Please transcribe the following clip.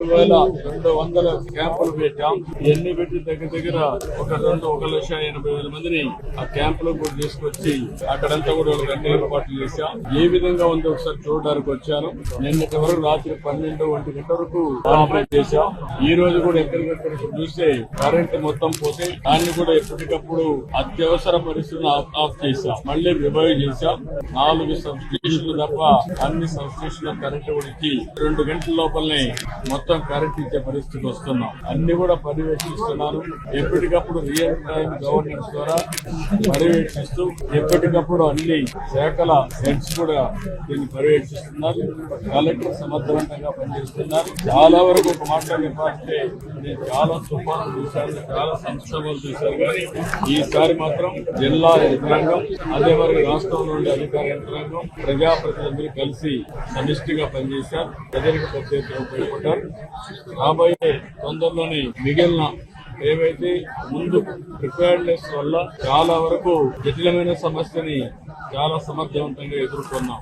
వేల రెండు వందల క్యాంపులు పెట్టాం ఎన్ని పెట్టి దగ్గర దగ్గర ఒక రెండు ఒక లక్ష ఎనభై వేల మందిని ఆ క్యాంపులో కూడా తీసుకొచ్చి అక్కడంతా కూడా వాళ్ళకి అన్ని ఏర్పాట్లు చేశాం. ఏ విధంగా ఉందో ఒకసారి చూడడానికి వచ్చాను. నిన్నటి వరకు రాత్రి పన్నెండు ఒంటి గంట వరకు ఆపరేట్ చేశాం. ఈ రోజు కూడా ఎక్కడికక్కడ చూస్తే కరెంట్ మొత్తం పోతే దాన్ని కూడా ఎప్పటికప్పుడు అత్యవసర పరిస్థితులను ఆఫ్- ఆఫ్ చేశాం. మళ్ళీ రివైవ్ చేశాం. నాలుగు సబ్ స్టేషన్లు తప్ప అన్ని సబ్ స్టేషన్ల కరెంట్ కూడా ఇచ్చి రెండు గంటల లోపలనే మొత్తం మొత్తం కరెంట్ ఇచ్చే పరిస్థితికి వస్తున్నాం. అన్ని కూడా పర్యవేక్షిస్తున్నారు. ఎప్పటికప్పుడు రియల్ టైం గవర్నెన్స్ ద్వారా పర్యవేక్షిస్తూ ఎప్పటికప్పుడు అన్ని శాఖల హెడ్స్ కూడా దీన్ని పర్యవేక్షిస్తున్నారు. కలెక్టర్ సమర్థవంతంగా పనిచేస్తున్నారు. చాలా వరకు ఒక మాట చెప్పాలంటే నేను చాలా తుఫాను చూశాను చాలా సంక్షోభాలు చూశాను కానీ ఈసారి మాత్రం జిల్లా యంత్రాంగం అదే వరకు రాష్ట్రంలో ఉండే అధికార యంత్రాంగం ప్రజాప్రతినిధులు కలిసి సమిష్టిగా పనిచేశారు. ప్రజలకు పెద్ద ఉపయోగపడ్డారు. రాబోయే తొందరలోని మిగిలిన ఏవైతే ముందు ప్రిపేర్నెస్ వల్ల చాలా వరకు జటిలమైన సమస్యని చాలా సమర్థవంతంగా ఎదుర్కొన్నాం.